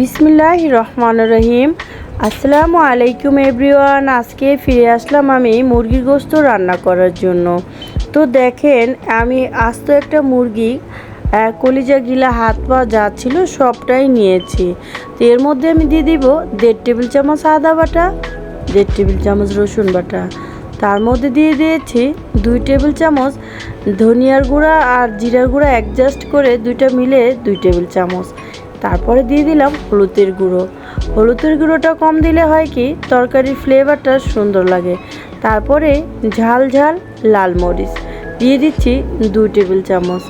বিসমিল্লাহ রহমান রহিম। আসসালামু আলাইকুম এভরিওয়ান। আজকে ফিরে আসলাম আমি মুরগির গোস্ত রান্না করার জন্য। তো দেখেন, আমি আস্ত একটা মুরগি কলিজা গিলা হাত পা যা ছিল সবটাই নিয়েছি। তো এর মধ্যে আমি দিয়ে দিব দেড় টেবিল চামচ আদা বাটা, দেড় টেবিল চামচ রসুন বাটা। তার মধ্যে দিয়ে দিয়েছি দুই টেবিল চামচ ধনিয়ার গুঁড়া আর জিরার গুঁড়া অ্যাডজাস্ট করে দুইটা মিলে দুই টেবিল চামচ। তারপরে দিয়ে দিলাম হলুদের গুঁড়ো। হলুদের গুঁড়োটা কম দিলে হয় কি, তরকারির ফ্লেভারটা সুন্দর লাগে। তারপরে ঝাল ঝাল লাল মরিচ। দিয়ে দিচ্ছি দুই টেবিল চামচ।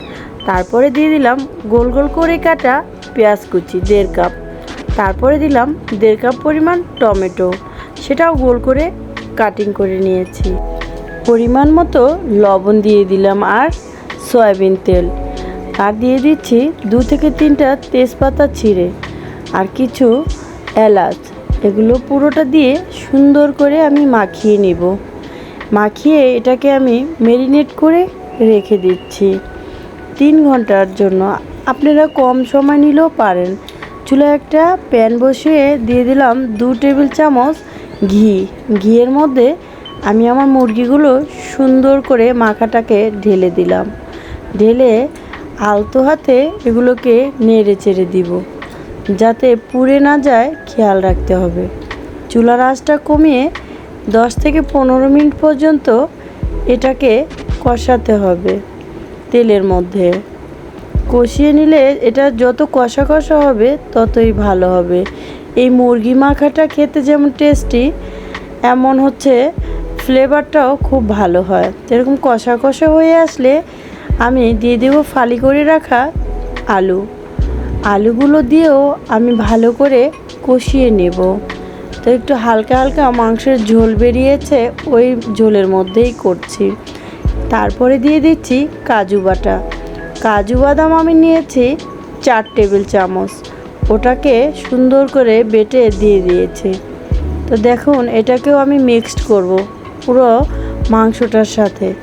তারপরে দিয়ে দিলাম গোল গোল করে কাটা পেঁয়াজ কুচি, দেড় কাপ। তারপরে দিলাম দেড় কাপ পরিমাণ টমেটো। সেটাও গোল করে কাটিং করে নিয়েছি। পরিমাণ মতো লবণ দিয়ে দিলাম আর সয়াবিন তেল। আর দিয়ে দিচ্ছি দু থেকে তিনটা তেজপাতা ছিঁড়ে আর কিছু এলাচ। এগুলো পুরোটা দিয়ে সুন্দর করে আমি মাখিয়ে নিব। মাখিয়ে এটাকে আমি মেরিনেট করে রেখে দিচ্ছি তিন ঘণ্টার জন্য। আপনারা কম সময় নিলেও পারেন। চুলায় একটা প্যান বসিয়ে দিয়ে দিলাম দু টেবিল চামচ ঘি। ঘিয়ের মধ্যে আমি আমার মুরগিগুলো সুন্দর করে মাখাটাকে ঢেলে দিলাম। ঢেলে আলতো হাতে এগুলোকে নেড়ে চেড়ে দিব, যাতে পুড়ে না যায়, খেয়াল রাখতে হবে। চুলার আঁচটা কমিয়ে দশ থেকে পনেরো মিনিট পর্যন্ত এটাকে কষাতে হবে তেলের মধ্যে। কষিয়ে নিলে এটা যত কষা কষা হবে, ততই ভালো হবে। এই মুরগি মাখাটা খেতে যেমন টেস্টি, এমন হচ্ছে ফ্লেভারটাও খুব ভালো হয়। এরকম কষা কষা হয়ে আসলে আমি দিয়ে দেবো ফালি করে রাখা আলু। আলুগুলো দিয়েও আমি ভালো করে কষিয়ে নেব। তো একটু হালকা হালকা মাংসের ঝোল বেরিয়েছে, ওই ঝোলের মধ্যেই করছি। তারপরে দিয়ে দিচ্ছি কাজু বাটা। কাজু বাদাম আমি নিয়েছি চার টেবিল চামচ। ওটাকে সুন্দর করে বেটে দিয়ে দিয়েছি। তো দেখুন, এটাকেও আমি মিক্সড করব পুরো মাংসটার সাথে।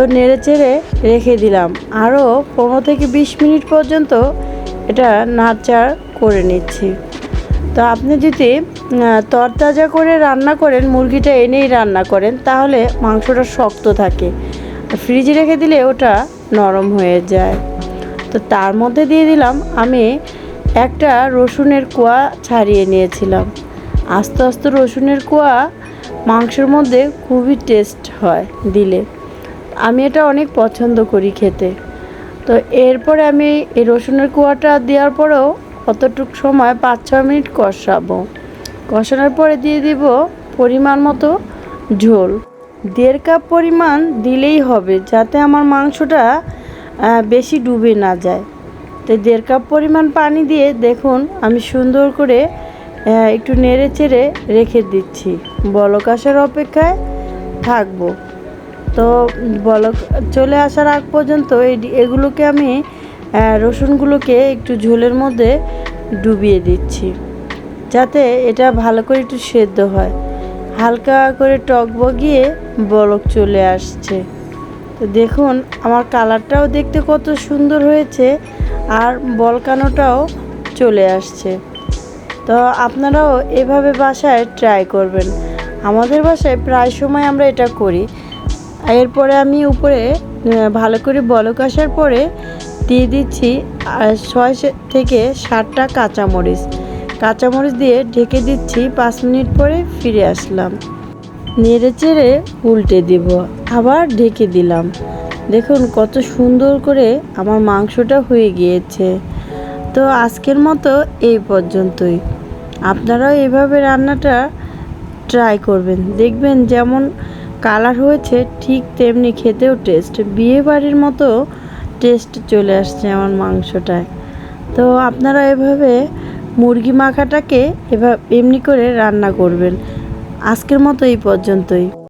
তো নেড়ে চেড়ে রেখে দিলাম। আরও পনেরো থেকে বিশ মিনিট পর্যন্ত এটা নাড়চাড় করে নিচ্ছি। তো আপনি যদি তরতাজা করে রান্না করেন, মুরগিটা এনেই রান্না করেন, তাহলে মাংসটা শক্ত থাকে। ফ্রিজে রেখে দিলে ওটা নরম হয়ে যায়। তো তার মধ্যে দিয়ে দিলাম, আমি একটা রসুনের কোয়া ছাড়িয়ে নিয়েছিলাম। আস্তে আস্তে রসুনের কোয়া মাংসের মধ্যে খুবই টেস্ট হয় দিলে। আমি এটা অনেক পছন্দ করি খেতে। তো এরপরে আমি এই রসুনের কুয়াটা দেওয়ার পরেও অতটুক সময় পাঁচ ছ মিনিট কষাবো। কষানোর পরে দিয়ে দিব পরিমাণ মতো ঝোল। দেড় কাপ পরিমাণ দিলেই হবে যাতে আমার মাংসটা বেশি ডুবে না যায়। তো দেড় কাপ পরিমাণ পানি দিয়ে দেখুন আমি সুন্দর করে একটু নেড়ে চেড়ে রেখে দিচ্ছি। বলক আসার অপেক্ষায় থাকব। তো বলক চলে আসার আগ পর্যন্ত এই এগুলোকে আমি রসুনগুলোকে একটু ঝোলের মধ্যে ডুবিয়ে দিচ্ছি, যাতে এটা ভালো করে একটু সেদ্ধ হয়। হালকা করে টক বগিয়ে বলক চলে আসছে। তো দেখুন, আমার কালারটাও দেখতে কত সুন্দর হয়েছে আর বলকানোটাও চলে আসছে। তো আপনারাও এভাবে বাসায় ট্রাই করবেন। আমাদের বাসায় প্রায় সময় আমরা এটা করি। এরপরে আমি উপরে ভালো করে বলক আসার পরে দিয়ে দিচ্ছি ছয় থেকে ষাটটা কাঁচামরিচ। কাঁচামরিচ দিয়ে ঢেকে দিচ্ছি, পাঁচ মিনিট পরে ফিরে আসলাম। নেড়ে চেড়ে উল্টে দিব, আবার ঢেকে দিলাম। দেখুন কত সুন্দর করে আমার মাংসটা হয়ে গিয়েছে। তো আজকের মতো এই পর্যন্তই। আপনারাও এভাবে রান্নাটা ট্রাই করবেন। দেখবেন যেমন কালার হয়েছে ঠিক তেমনি খেতেও টেস্ট বিয়ে বাড়ির মতো টেস্ট চলে আসছে আমার মাংসটায়। তো আপনারা এভাবে মুরগি মাখাটাকে এভাবে এমনি করে রান্না করবেন। আজকের মতো এই পর্যন্তই।